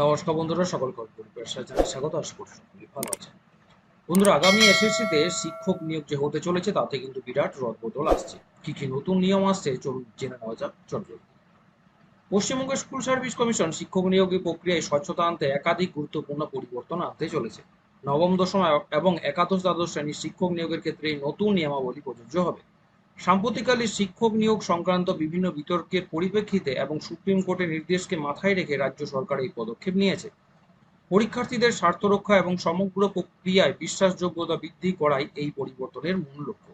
নমস্কার বন্ধুরা সকল স্বাগত, আশা ভালো আছে বন্ধুরা, আগামী এসএসসিতে শিক্ষক নিয়োগ যে হতে চলেছে, তাতে কিন্তু বিরাট রদবদল আসছে। কি কি নতুন নিয়ম আসছে, চলুন জেনে নেওয়া যাক চটজলদি পশ্চিমবঙ্গ স্কুল সার্ভিস কমিশন শিক্ষক নিয়োগের প্রক্রিয়ায় স্বচ্ছতা আনতে একাধিক গুরুত্বপূর্ণ পরিবর্তন আনতে চলেছে। নবম দশম এবং একাদশ দ্বাদশ শ্রেণির শিক্ষক নিয়োগের ক্ষেত্রে নতুন নিয়মাবলী প্রযোজ্য হবে। সাম্প্রতিককালে শিক্ষক নিয়োগ সংক্রান্ত বিভিন্ন বিতর্কের পরিপ্রেক্ষিতে এবং সুপ্রিম কোর্টের নির্দেশকে মাথায় রেখে রাজ্য সরকার এই পদক্ষেপ নিয়েছে। পরীক্ষার্থীদের স্বার্থ রক্ষা এবং সমগ্র প্রক্রিয়ায় বিশ্বাসযোগ্যতা বৃদ্ধি করাই এই পরিবর্তনের মূল লক্ষ্য।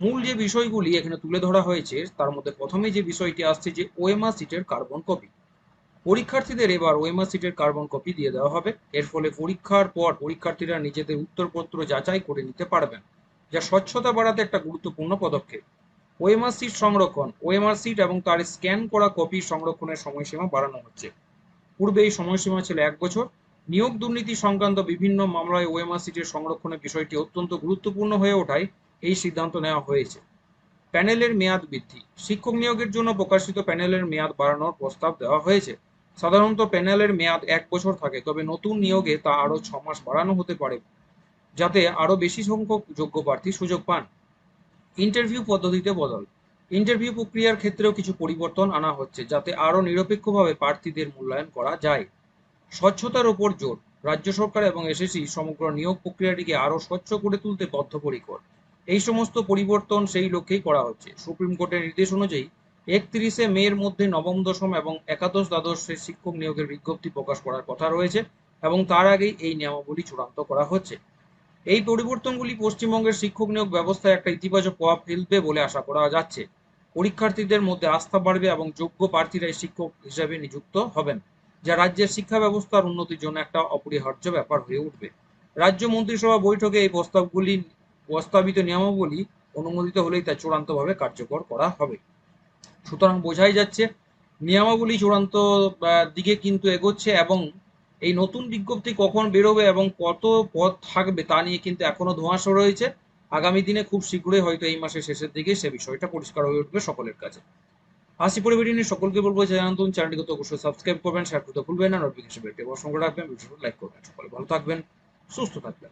মূল যে বিষয়গুলি এখানে তুলে ধরা হয়েছে, তার মধ্যে প্রথমে যে বিষয়টি আসছে যে ওএমআর সিটের কার্বন কপি। পরীক্ষার্থীদের এবার ওএমআর সিটের কার্বন কপি দিয়ে দেওয়া হবে। এর ফলে পরীক্ষার পর পরীক্ষার্থীরা নিজেদের উত্তরপত্র যাচাই করে নিতে পারবেন। যা স্বচ্ছতা বাড়াতে একটা গুরুত্বপূর্ণ পদক্ষেপ। ওএমআর সিট সংরক্ষণ ওএমআর সিট এবং তার স্ক্যান করা কপি সংরক্ষণের সময়সীমা বাড়ানো হচ্ছে। পূর্বে এই সময়সীমা ছিল এক বছর। নিয়োগ দুর্নীতি সংক্রান্ত বিভিন্ন মামলায় ওএমআর সিটের সংরক্ষণের বিষয়টি অত্যন্ত গুরুত্বপূর্ণ হয়ে ওঠায় এই সিদ্ধান্ত নেওয়া হয়েছে। প্যানেলের মেয়াদ বৃদ্ধি। শিক্ষক নিয়োগের জন্য প্রকাশিত প্যানেলের মেয়াদ বাড়ানোর প্রস্তাব দেওয়া হয়েছে। সাধারণত প্যানেলের মেয়াদ এক বছর থাকে, তবে নতুন নিয়োগে তা আরও ছ মাস বাড়ানো হতে পারে। যাতে আরও বেশি সংখ্যক যোগ্য প্রার্থী সুযোগ পান। ইন্টারভিউ পদ্ধতিতে বদল। ইন্টারভিউ প্রক্রিয়ার ক্ষেত্রেও কিছু পরিবর্তন আনা হচ্ছে, যাতে আরও নিরপেক্ষভাবে প্রার্থীদের মূল্যায়ন করা যায়। স্বচ্ছতার ওপর জোর। রাজ্য সরকার এবং এসএসসি সমগ্র নিয়োগ প্রক্রিয়াটিকে আরও স্বচ্ছ করে তুলতে বদ্ধপরিকর। এই সমস্ত পরিবর্তন সেই লক্ষ্যেই করা হচ্ছে। সুপ্রিম কোর্টের নির্দেশ অনুযায়ী একত্রিশে মের মধ্যে নবম দশম এবং একাদশ দ্বাদশের শিক্ষক নিয়োগের বিজ্ঞপ্তি প্রকাশ করার কথা রয়েছে এবং তার আগেই এই নিয়মাবলী চূড়ান্ত করা হচ্ছে। এই পরিবর্তনগুলি পশ্চিমবঙ্গের শিক্ষক নিয়োগ ব্যবস্থায় একটা ইতিবাচক প্রভাব ফেলবে বলে আশা করা যাচ্ছে। পরীক্ষার্থীদের মধ্যে আস্থা বাড়বে এবং যোগ্য প্রার্থীরাই শিক্ষক হিসেবে নিযুক্ত হবেন, যা রাজ্যের শিক্ষা ব্যবস্থার উন্নতির জন্য একটা অপরিহার্য ব্যাপার হয়ে উঠবে। রাজ্য মন্ত্রিসভা বৈঠকে এই প্রস্তাবগুলি প্রস্তাবিত নিয়মাবলী অনুমোদিত হলেই তা চূড়ান্তভাবে কার্যকর করা হবে। সুতরাং বোঝাই যাচ্ছে, নিয়মাবলী চূড়ান্ত দিকে কিন্তু এগোচ্ছে এবং এই নতুন বিজ্ঞপ্তি কখন বেরোবে এবং কত পদ থাকবে তা নিয়ে কিন্তু এখনও ধোঁয়াশা রয়েছে। আগামী দিনে খুব শীঘ্রই হয়তো এই মাসের শেষের দিকে সে বিষয়টা পরিষ্কার হয়ে উঠবে সকলের কাছে। হাসি পরিবেটি নিয়ে সকলকে বলব যে জানান চ্যানেলটিকে তো অবশ্যই সাবস্ক্রাইব করবেন শেয়ার করতে ভুলবেন না নোটিফিকেশন বেলটি অবশ্যই রাখবেন ভিডিওটি লাইক করবেন, সকলে ভালো থাকবেন, সুস্থ থাকবেন।